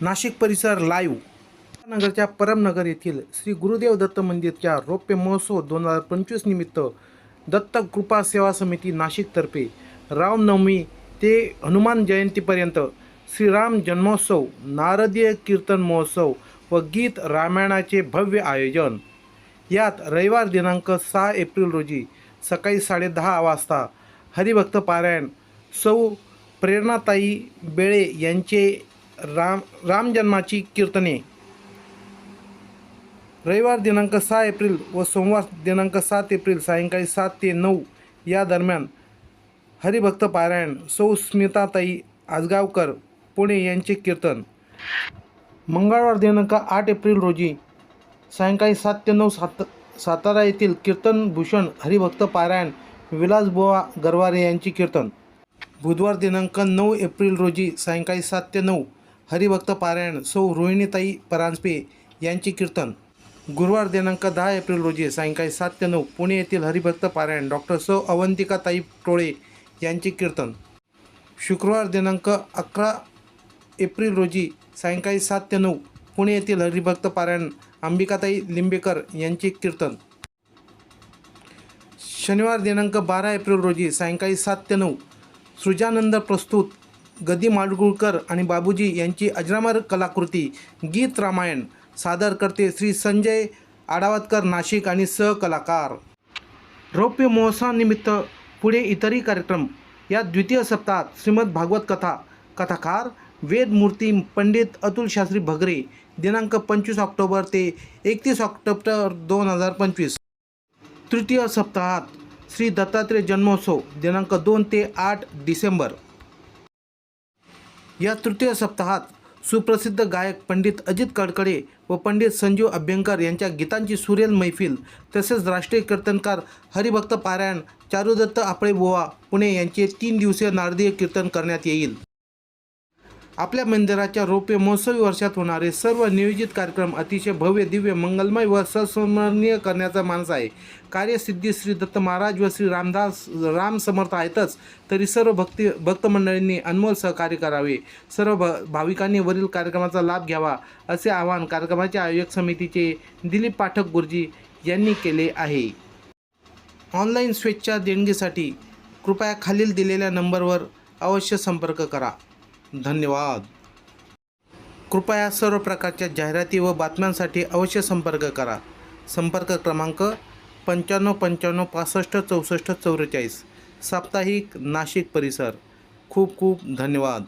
नाशिक परिसर लाईव्ह नगरच्या परमनगर येथील श्री गुरुदेव दत्त मंदिरच्या रौप्य महोत्सव दोन हजार पंचवीस निमित्त दत्त कृपा सेवा समिती नाशिकतर्फे रामनवमी ते हनुमान जयंतीपर्यंत श्रीराम जन्मोत्सव नारदीय कीर्तन महोत्सव व गीत रामायणाचे भव्य आयोजन. यात रविवार दिनांक सहा एप्रिल रोजी सकाळी साडेदहा वाजता हरिभक्त पारायण सौ प्रेरणाताई बेळे यांचे राम रामजन्माची कीर्तने. रविवार दिनांक सहा एप्रिल व सोमवार दिनांक सात एप्रिल सायंकाळी सात ते नऊ या दरम्यान हरिभक्त पारायण सौ स्मिताताई आजगावकर पुणे यांचे कीर्तन. मंगळवार दिनांक आठ एप्रिल रोजी सायंकाळी सात ते नऊ सात सातारा येथील कीर्तन भूषण हरिभक्त पारायण विलासबुवा गरवारे यांची कीर्तन. बुधवार दिनांक नऊ एप्रिल रोजी सायंकाळी सात ते नऊ हरिभक्त पारायण सौ रोहिणीताई परांजपे यांचे कीर्तन. गुरुवार दिनांक दहा एप्रिल रोजी सायंकाळी सात ते नऊ पुणे येथील हरिभक्त पारायण डॉक्टर सौ अवंतिकाताई टोळे यांचे कीर्तन. शुक्रवार दिनांक अकरा एप्रिल रोजी सायंकाळी सात ते नऊ पुणे येथील हरिभक्त पारायण अंबिकाताई लिंबेकर यांचे कीर्तन. शनिवार दिनांक बारा एप्रिल रोजी सायंकाळी सात ते नऊ सृजानंद प्रस्तुत गदी माडगुळकर आणि बाबूजी यांची अजरामर कलाकृती गीत रामायण सादर करते श्री संजय आडावतकर नाशिक आणि सहकलाकार. रौप्य महोत्सवानिमित्त पुढे इतरही कार्यक्रम. या द्वितीय सप्ताहात श्रीमद भागवत कथा कथाकार वेदमूर्ती पंडित अतुल शास्त्री भगरे दिनांक पंचवीस ऑक्टोबर ते एकतीस ऑक्टोबर दोन हजार पंचवीस. तृतीय सप्ताहात श्री दत्तात्रेय जन्मोत्सव दिनांक दोन ते आठ डिसेंबर. या तृतीय सप्ताहात सुप्रसिद्ध गायक पंडित अजित कडकडे व पंडित संजीव अभ्यंकर यांच्या गीतांची सुरेल मैफिल तसेच राष्ट्रीय कीर्तनकार हरिभक्त पारायण चारुदत्त आपळे बुवा पुणे यांचे तीन दिवसीय नारदीय कीर्तन करण्यात येईल. आपल्या मंदिराच्या रौप्य महोत्सवी वर्षात होणारे सर्व नियोजित कार्यक्रम अतिशय भव्य दिव्य मंगलमय व संस्मरणीय करण्याचा मानस आहे. कार्यसिद्धी श्री दत्त महाराज व श्री रामदास राम समर्थ आहेतच तरी सर्व भक्ती भक्तमंडळींनी अनमोल सहकार्य करावे. सर्व भ भाविकांनी वरील कार्यक्रमाचा लाभ घ्यावा असे आवाहन कार्यक्रमाच्या आयोजक समितीचे दिलीप पाठक गुरुजी यांनी केले आहे. ऑनलाईन स्वेच्छा देणगीसाठी कृपया खालील दिलेल्या नंबरवर अवश्य संपर्क करा. धन्यवाद. कृपया सर्व प्रकारच्या जाहिराती व बातम्यांसाठी अवश्य संपर्क करा. संपर्क क्रमांक पंच्याण्णव पंच्याण्णव पासष्ट चौसष्ट चौवेचाळीस साप्ताहिक नाशिक परिसर. खूप खूप धन्यवाद.